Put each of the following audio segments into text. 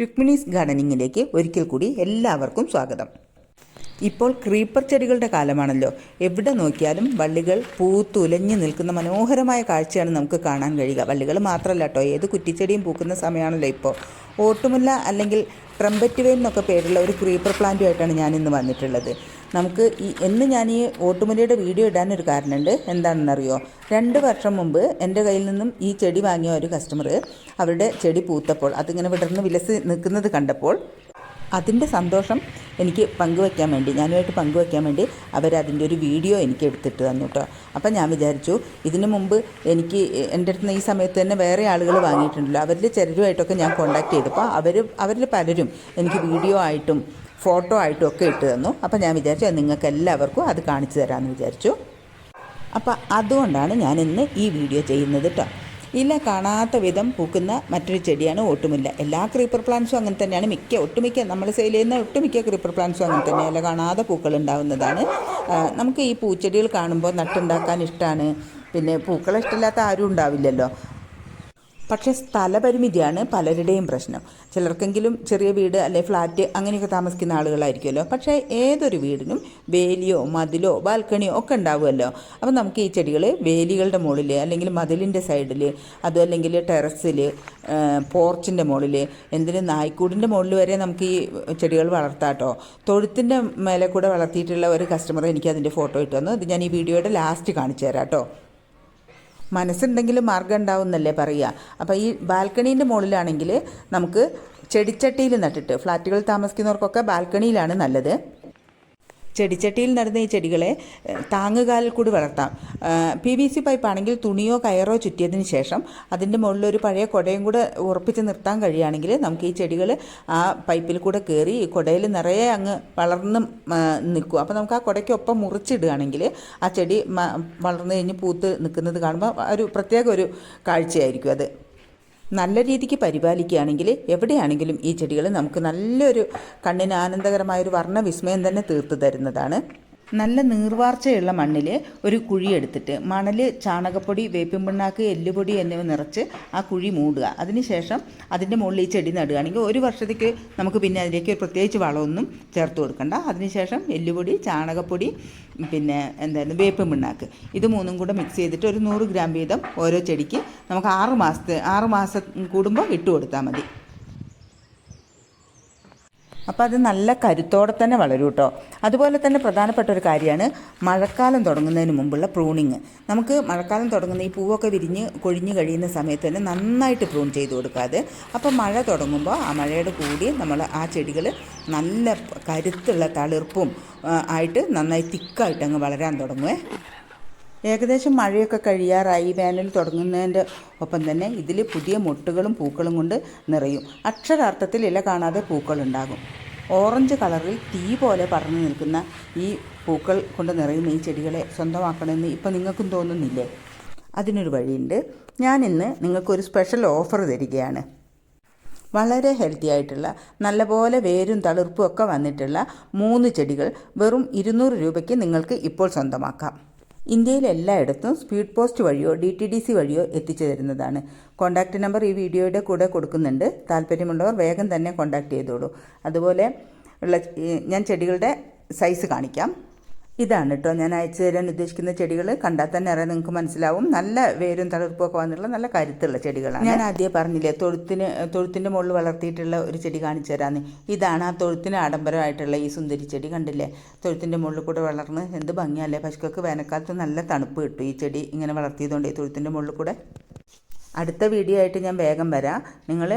രുക്മിണീസ് ഗാർഡനിങ്ങിലേക്ക് ഒരിക്കൽ കൂടി എല്ലാവർക്കും സ്വാഗതം. ഇപ്പോൾ ക്രീപ്പർ ചെടികളുടെ കാലമാണല്ലോ. എവിടെ നോക്കിയാലും വള്ളികൾ പൂത്തുലഞ്ഞു നിൽക്കുന്ന മനോഹരമായ കാഴ്ചയാണ് നമുക്ക് കാണാൻ കഴിയുക. വള്ളികൾ മാത്രമല്ല കേട്ടോ ഏത് കുറ്റിച്ചെടിയും പൂക്കുന്ന സമയമാണല്ലോ ഇപ്പോൾ ഓട്ടുമുല്ല അല്ലെങ്കിൽ ട്രംബറ്റ് വെയിൽ എന്നൊക്കെ പേരുള്ള ഒരു ക്രീപ്പർ പ്ലാന്റുമായിട്ടാണ് ഞാൻ ഇന്ന് വന്നിട്ടുള്ളത്. നമുക്ക് ഈ എന്ന് ഞാൻ ഈ ഓട്ടുമുലയുടെ വീഡിയോ ഇടാനൊരു കാരണമുണ്ട്. എന്താണെന്നറിയോ? രണ്ട് വർഷം മുമ്പ് എന്റെ കയ്യിൽ നിന്നും ഈ ചെടി വാങ്ങിയ ഒരു കസ്റ്റമർ അവരുടെ ചെടി പൂത്തപ്പോൾ അതിങ്ങനെ വിടർന്ന് വിലസ് നിൽക്കുന്നത് കണ്ടപ്പോൾ അതിന്റെ സന്തോഷം എനിക്ക് പങ്കുവയ്ക്കാൻ വേണ്ടി ഞാനുമായിട്ട് പങ്കുവയ്ക്കാൻ വേണ്ടി അവരതിന്റെ ഒരു വീഡിയോ എനിക്ക് എടുത്തിട്ട് തന്നു കേട്ടോ അപ്പം ഞാൻ വിചാരിച്ചു ഇതിനു മുമ്പ് എനിക്ക് എന്റെ അടുത്ത് നിന്ന് ഈ സമയത്ത് തന്നെ വേറെ ആളുകൾ വാങ്ങിയിട്ടുണ്ടല്ലോ അവരിൽ ചിലരുമായിട്ടൊക്കെ ഞാൻ കോൺടാക്ട് ചെയ്തപ്പോൾ അവർ അവരിൽ പലരും എനിക്ക് വീഡിയോ ആയിട്ടും ഫോട്ടോ ആയിട്ടും ഒക്കെ ഇട്ട് തന്നു. അപ്പം ഞാൻ വിചാരിച്ചു നിങ്ങൾക്ക് എല്ലാവർക്കും അത് കാണിച്ചു തരാമെന്ന് വിചാരിച്ചു. അപ്പോൾ അതുകൊണ്ടാണ് ഞാൻ ഇന്ന് ഈ വീഡിയോ ചെയ്യുന്നത് കേട്ടോ ഇല കാണാത്ത വിധം പൂക്കുന്ന മറ്റൊരു ചെടിയാണ് ഓട്ടുമില്ല. എല്ലാ ക്രീപ്പർ പ്ലാന്റ്സും അങ്ങനെ തന്നെയാണ്. മിക്ക ഒട്ടുമിക്ക നമ്മൾ സെയിൽ ചെയ്യുന്ന ഒട്ടുമിക്ക ക്രീപ്പർ പ്ലാന്റ്സും അങ്ങനെ തന്നെ ഇല കാണാതെ പൂക്കൾ ഉണ്ടാവുന്നതാണ്. നമുക്ക് ഈ പൂച്ചെടികൾ കാണുമ്പോൾ നട്ടുണ്ടാക്കാൻ ഇഷ്ടമാണ് പിന്നെ പൂക്കളെ ഇഷ്ടമില്ലാത്ത ആരും ഉണ്ടാവില്ലല്ലോ. പക്ഷേ സ്ഥലപരിമിതിയാണ് പലരുടെയും പ്രശ്നം. ചിലർക്കെങ്കിലും ചെറിയ വീട് അല്ലെ ഫ്ലാറ്റ് അങ്ങനെയൊക്കെ താമസിക്കുന്ന ആളുകളായിരിക്കുമല്ലോ. പക്ഷേ ഏതൊരു വീടിനും വേലിയോ മതിലോ ബാൽക്കണിയോ ഒക്കെ ഉണ്ടാവുമല്ലോ. അപ്പോൾ നമുക്ക് ഈ ചെടികൾ വേലികളുടെ മുകളിൽ അല്ലെങ്കിൽ മതിലിന്റെ സൈഡിൽ അതും അല്ലെങ്കിൽ ടെറസിൽ പോർച്ചിന്റെ മുകളിൽ എന്തിന് നായ്ക്കൂടിന്റെ മുകളിൽ വരെ നമുക്ക് ഈ ചെടികൾ വളർത്താട്ടോ തൊഴുത്തിന്റെ മേലെ കൂടെ വളർത്തിയിട്ടുള്ള ഒരു കസ്റ്റമർ എനിക്ക് അതിന്റെ ഫോട്ടോ ഇട്ടു തന്നു അത് ഞാൻ ഈ വീഡിയോയുടെ ലാസ്റ്റ് കാണിച്ചു തരാം കേട്ടോ. മനസ്സുണ്ടെങ്കിൽ മാർഗം ഉണ്ടാവും എന്നല്ലേ പറയുക. അപ്പോൾ ഈ ബാൽക്കണീന്റെ മുകളിലാണെങ്കിൽ നമുക്ക് ചെടിച്ചട്ടിയിൽ നട്ടിട്ട് ഫ്ലാറ്റുകളിൽ താമസിക്കുന്നവർക്കൊക്കെ ബാൽക്കണിയിലാണ് നല്ലത്. ചെടിച്ചട്ടിയിൽ നടന്ന ഈ ചെടികളെ താങ്ങുകാലിൽ കൂടി വളർത്താം. പി വി സി പൈപ്പാണെങ്കിൽ തുണിയോ കയറോ ചുറ്റിയതിന് ശേഷം അതിന്റെ മുകളിൽ ഒരു പഴയ കുടയും കൂടെ ഉറപ്പിച്ച് നിർത്താൻ കഴിയുകയാണെങ്കിൽ നമുക്ക് ഈ ചെടികൾ ആ പൈപ്പിൽ കൂടെ കയറി കുടയിൽ നിറയെ അങ്ങ് വളർന്ന് നിൽക്കും. അപ്പോൾ നമുക്ക് ആ കുടയ്ക്കൊപ്പം മുറിച്ചിടുകയാണെങ്കിൽ ആ ചെടി വളർന്നു കഴിഞ്ഞ് പൂത്ത് നിൽക്കുന്നത് കാണുമ്പോൾ ഒരു പ്രത്യേക ഒരു കാഴ്ചയായിരിക്കും അത്. നല്ല രീതിക്ക് പരിപാലിക്കുകയാണെങ്കിൽ എവിടെയാണെങ്കിലും ഈ ചെടികൾ നമുക്ക് നല്ലൊരു കണ്ണിന് ആനന്ദകരമായൊരു വർണ വിസ്മയം തന്നെ തീർത്തു തരുന്നതാണ്. നല്ല നീർവാർച്ചയുള്ള മണ്ണിൽ ഒരു കുഴി എടുത്തിട്ട് മണൽ ചാണകപ്പൊടി വേപ്പിൻ പിണ്ണാക്ക് എല്ലുപൊടി എന്നിവ നിറച്ച് ആ കുഴി മൂടുക. അതിനുശേഷം അതിന്റെ മുകളിൽ ഈ ചെടി നടുകയാണെങ്കിൽ ഒരു വർഷത്തേക്ക് നമുക്ക് പിന്നെ അതിലേക്ക് പ്രത്യേകിച്ച് വളമൊന്നും ചേർത്ത് കൊടുക്കണ്ട. അതിനുശേഷം എല്ലുപൊടി ചാണകപ്പൊടി പിന്നെ എന്തായിരുന്നു വേപ്പിൻ പിണ്ണാക്ക് ഇത് മൂന്നും കൂടെ മിക്സ് ചെയ്തിട്ട് ഒരു നൂറ് ഗ്രാം വീതം ഓരോ ചെടിക്ക് നമുക്ക് ആറ് മാസത്തെ ആറ് മാസം കൂടുമ്പോൾ ഇട്ട് കൊടുത്താൽ മതി. അപ്പോൾ അത് നല്ല കരുത്തോടെ തന്നെ വളരും കേട്ടോ അതുപോലെ തന്നെ പ്രധാനപ്പെട്ട ഒരു കാര്യമാണ് മഴക്കാലം തുടങ്ങുന്നതിന് മുമ്പുള്ള പ്രൂണിങ്. നമുക്ക് മഴക്കാലം തുടങ്ങുന്ന ഈ പൂവൊക്കെ വിരിഞ്ഞ് കൊഴിഞ്ഞ് കഴിയുന്ന സമയത്ത് തന്നെ നന്നായിട്ട് പ്രൂൺ ചെയ്ത് കൊടുക്കാതെ അപ്പോൾ മഴ തുടങ്ങുമ്പോൾ ആ മഴയുടെ കൂടി നമ്മൾ ആ ചെടികൾ നല്ല കരുത്തുള്ള തളിർപ്പും ആയിട്ട് നന്നായി തിക്കായിട്ട് അങ്ങ് വളരാൻ തുടങ്ങുമേ ഏകദേശം മഴയൊക്കെ കഴിയാറായി വേനൽ തുടങ്ങുന്നതിന്റെ ഒപ്പം തന്നെ ഇതിൽ പുതിയ മുട്ടുകളും പൂക്കളും കൊണ്ട് നിറയും. അക്ഷരാർത്ഥത്തിൽ ഇല കാണാതെ പൂക്കളുണ്ടാകും ഓറഞ്ച് കളറിൽ തീ പോലെ പറഞ്ഞു നിൽക്കുന്ന ഈ പൂക്കൾ കൊണ്ട് നിറയുന്ന ഈ ചെടികളെ സ്വന്തമാക്കണമെന്ന് ഇപ്പം നിങ്ങൾക്കും തോന്നുന്നില്ലേ? അതിനൊരു വഴിയുണ്ട്. ഞാൻ ഞാനിന്ന് നിങ്ങൾക്കൊരു സ്പെഷ്യൽ ഓഫർ തരികയാണ്. വളരെ ഹെൽത്തി ആയിട്ടുള്ള നല്ലപോലെ വേരും തളിർപ്പും ഒക്കെ വന്നിട്ടുള്ള മൂന്ന് ചെടികൾ വെറും ഇരുന്നൂറ് രൂപയ്ക്ക് നിങ്ങൾക്ക് ഇപ്പോൾ സ്വന്തമാക്കാം. ഇന്ത്യയിൽ എല്ലായിടത്തും സ്പീഡ് പോസ്റ്റ് വഴിയോ ഡി ടി ഡി സി വഴിയോ എത്തിച്ചു തരുന്നതാണ്. കോൺടാക്റ്റ് നമ്പർ ഈ വീഡിയോയുടെ കൂടെ കൊടുക്കുന്നുണ്ട്. താല്പര്യമുള്ളവർ വേഗം തന്നെ കോൺടാക്റ്റ് ചെയ്തോളൂ. അതുപോലെ ഉള്ള ഞാൻ ചെടികളുടെ സൈസ് കാണിക്കാം. ഇതാണ് കേട്ടോ. ഞാൻ അയച്ചു തരാൻ ഉദ്ദേശിക്കുന്ന ചെടികൾ കണ്ടാൽ തന്നെ അറിയാൻ നിങ്ങൾക്ക് മനസ്സിലാവും. നല്ല വേരും തളിർപ്പും ഒക്കെ വന്നിട്ടുള്ള നല്ല കരുത്തുള്ള ചെടികളാണ്. ഞാൻ ആദ്യം പറഞ്ഞില്ലേ തൊഴുത്തിന് തൊഴുത്തിന്റെ മുകളിൽ വളർത്തിയിട്ടുള്ള ഒരു ചെടി കാണിച്ചു തരാമെന്ന് ഇതാണ് ആ തൊഴുത്തിന് ആഡംബരമായിട്ടുള്ള ഈ സുന്ദരി ചെടി കണ്ടില്ലേ? തൊഴുത്തിന്റെ മുകളിൽ കൂടെ വളർന്ന് എന്ത് ഭംഗിയല്ലേ? പശുക്കൾക്ക് വേനൽക്കാലത്ത് നല്ല തണുപ്പ് കിട്ടും ഈ ചെടി ഇങ്ങനെ വളർത്തിയതുകൊണ്ട് ഈ തൊഴുത്തിന്റെ മുകളിൽ കൂടെ. അടുത്ത വീഡിയോ ആയിട്ട് ഞാൻ വേഗം വരാം. നിങ്ങൾ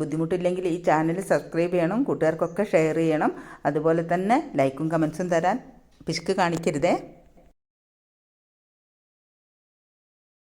ബുദ്ധിമുട്ടില്ലെങ്കിൽ ഈ ചാനൽ സബ്സ്ക്രൈബ് ചെയ്യണം കൂട്ടുകാർക്കൊക്കെ ഷെയർ ചെയ്യണം. അതുപോലെ തന്നെ ലൈക്കും കമൻസും തരാൻ. പിശുക്ക് കാണിക്കരുതേ.